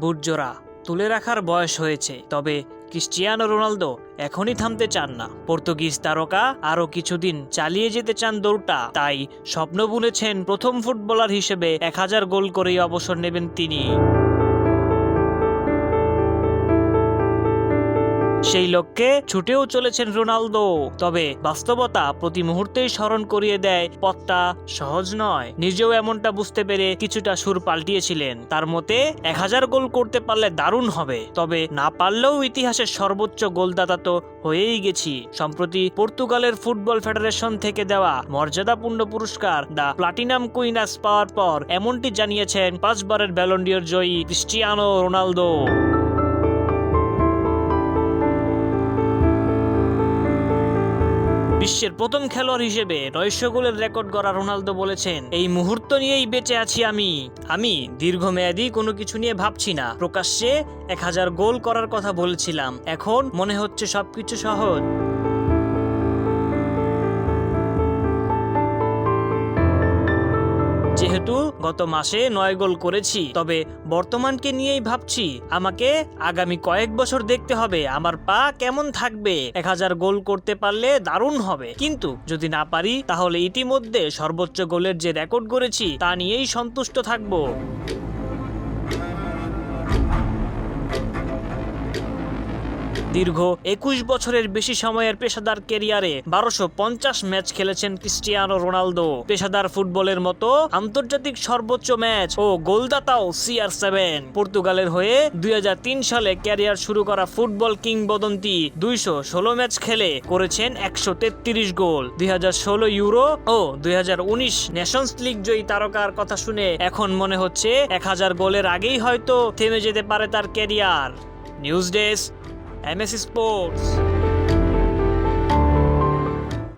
বুটজোড়া, তুলে রাখার বয়স হয়েছে, তবে ক্রিস্টিয়ানো রোনালদো এখনই থামতে চান না। পর্তুগিজ তারকা আরও কিছুদিন চালিয়ে যেতে চান দৌড়টা, তাই স্বপ্ন বুনেছেন প্রথম ফুটবলার হিসেবে এক হাজার গোল করেই অবসর নেবেন তিনি। সেই লক্ষ্যে ছুটেও চলেছেন রোনালদো। তবে বাস্তবতা প্রতি মুহূর্তেই স্মরণ করিয়ে দেয়, পথটা সহজ নয়। নিজেও এমনটা বুঝতে পেরে কিছুটা সুর পাল্টিয়েছিলেন। তার মতে, এক হাজার গোল করতে পারলে দারুণ হবে। তবে না পারলেও ইতিহাসের সর্বোচ্চ গোলদাতা তো হয়েই গেছি। সম্প্রতি পর্তুগালের ফুটবল ফেডারেশন থেকে দেওয়া মর্যাদাপূর্ণ পুরস্কার, দ্য প্লাটিনাম কুইনাস পাওয়ার পর, এমনটি জানিয়েছেন পাঁচবারের ব্যালন্ডিয়র জয়ী ক্রিস্টিয়ানো রোনালদো। বিশ্বের প্রথম খেলোয়াড় হিসেবে নয়শো গোলের রেকর্ড গড়া রোনালদো বলেছেন, এই মুহূর্ত নিয়েই বেঁচে আছি আমি। আমি দীর্ঘমেয়াদী কোনো কিছু নিয়ে ভাবছি না। প্রকাশ্যে এক হাজার গোল করার কথা বলেছিলাম। এখন মনে হচ্ছে সবকিছু সহজ। যেহেতু গত মাসে নয় গোল করেছি, তবে বর্তমানকে নিয়েই ভাবছি। আমাকে আগামী কয়েক বছর দেখতে হবে, আমার পা কেমন থাকবে? এক হাজার গোল করতে পারলে দারুণ হবে। কিন্তু যদি না পারি, তাহলে ইতিমধ্যে সর্বোচ্চ গোলের যে রেকর্ড করেছি তা নিয়েই সন্তুষ্ট থাকব। দীর্ঘ একুশ বছরের বেশি সময়ের পেশাদার কেরিয়ারে বারোশো পঞ্চাশ ম্যাচ খেলেছেন ক্রিস্টিয়ানো রোনালদো। পেশাদার ফুটবলের মতো আন্তর্জাতিক সর্বোচ্চ ম্যাচ ও গোলদাতাও সিআর সেভেন। পর্তুগালের হয়ে দুই সালে ক্যারিয়ার শুরু করা ফুটবল কিংবদন্তি দুইশো ষোলো ম্যাচ খেলে করেছেন একশো তেত্রিশ গোল। দুই হাজার ষোলো ইউরো ও দুই নেশনস লিগ জয়ী তারকার কথা শুনে এখন মনে হচ্ছে এক হাজার গোলের আগেই হয়তো থেমে যেতে পারে তার career. News desk MS Sports.